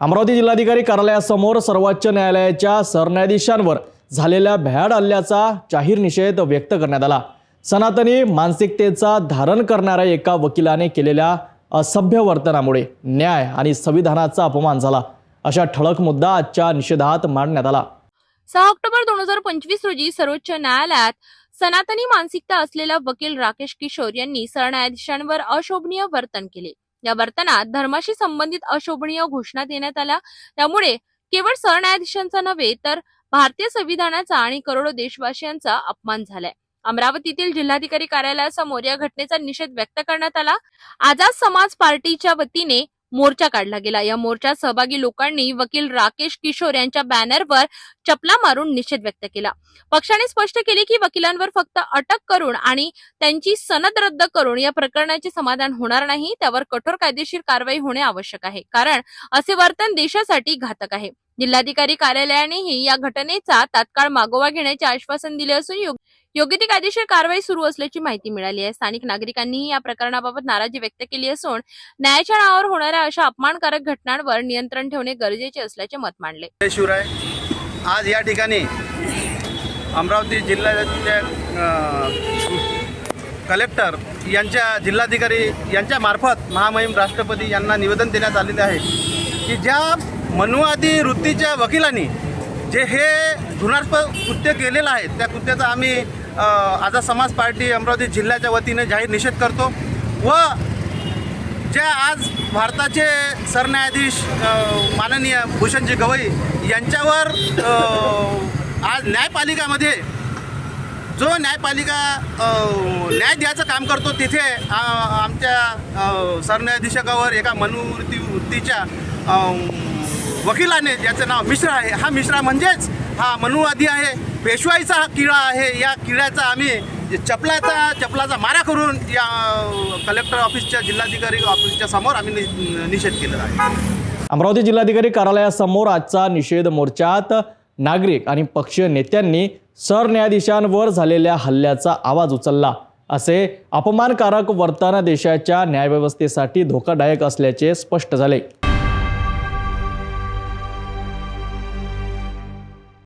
अमरावती जिल्हाधिकारी कार्यालयासमोर सर्वोच्च न्यायालयाच्या सरन्यायाधीशांवर झालेल्या भ्याड हल्ल्याचा जाहीर निषेध व्यक्त करण्यात आला. सनातनी मानसिकतेचा धारण करणाऱ्या एका वकिलाने केलेल्या असभ्य वर्तनामुळे न्याय आणि संविधानाचा अपमान झाला. अशा ठळक मुद्दा आजच्या निषेधात मांडण्यात आला. सहा ऑक्टोबर दोन हजार पंचवीस रोजी सर्वोच्च न्यायालयात सनातनी मानसिकता असलेला वकील राकेश किशोर यांनी सरन्यायाधीशांवर अशोभनीय वर्तन केले. या वर्तनात धर्माशी संबंधित अशोभनीय घोषणा देण्यात आल्या. त्यामुळे केवळ सरन्यायाधीशांचा नव्हे तर भारतीय संविधानाचा आणि करोडो देशवासियांचा अपमान झालाय. अमरावतीतील जिल्हाधिकारी कार्यालयासमोर या घटनेचा निषेध व्यक्त करण्यात आला. आझाद समाज पार्टीच्या वतीने मोर्चा काढला गेला. या मोर्चात सहभागी लोकांनी वकील राकेश किशोर यांच्या बॅनरवर चपला मारून निषेध व्यक्त केला. पक्षाने स्पष्ट केले की वकिलांवर फक्त अटक करून आणि त्यांची सनद रद्द करून या प्रकरणाचे समाधान होणार नाही. त्यावर कठोर कायदेशीर कारवाई होणे आवश्यक आहे. कारण असे वर्तन देशासाठी घातक आहे. जिल्हाधिकारी कार्यालयानेही या घटनेचा तात्काळ मागोवा घेण्याचे आश्वासन दिले असून योग्य योग्य ती कायदेशीर कारवाई सुरू असल्याची माहिती मिळाली आहे. स्थानिक नागरिकांनीही या प्रकरणाबाबत नाराजी व्यक्त केली असून न्यायाच्या नावावर होणाऱ्या अशा अपमानकारक घटनांवर नियंत्रण ठेवणे गरजेचे असल्याचे मत मांडले. शिवराय आज या ठिकाणी अमरावती जिल्ह्याच्या कलेक्टर यांच्या जिल्हाधिकारी यांच्या मार्फत महामहिम राष्ट्रपती यांना निवेदन देण्यात आलेले आहे की ज्या मनुवादी वृत्तीच्या वकिलांनी जे हे घृणास्पद कृत्य केलेलं आहे त्या कृत्याचा आम्ही आज आझाद समाज पार्टी अमरावती जिल्ह्याच्या वतीने जाहीर निषेध करतो व ज्या आज भारताचे सरन्यायाधीश माननीय भूषणजी गवई यांच्यावर आज न्यायपालिकामध्ये जो न्यायपालिका न्याय द्यायचं काम करतो तिथे आमच्या सरन्यायाधीशकावर एका मनुवृत्ती वृत्तीच्या वकिलाने ज्याचं नाव मिश्रा आहे हा मिश्रा म्हणजेच हा मनुवादी आहे. पेशवाईचा हा किडा आहे. या किड्याचा आम्ही चपलाचा चपलाचा मारा करून या कलेक्टर ऑफिसच्या जिल्हाधिकारी ऑफिसच्या समोर आम्ही नि- निषेध केलेला आहे. अमरावती जिल्हाधिकारी कार्यालयासमोर आजचा निषेध मोर्चात नागरिक आणि पक्षीय नेत्यांनी सरन्यायाधीशांवर झालेल्या हल्ल्याचा आवाज उचलला. असे अपमानकारक वर्तन देशाच्या न्यायव्यवस्थेसाठी धोकादायक असल्याचे स्पष्ट झाले.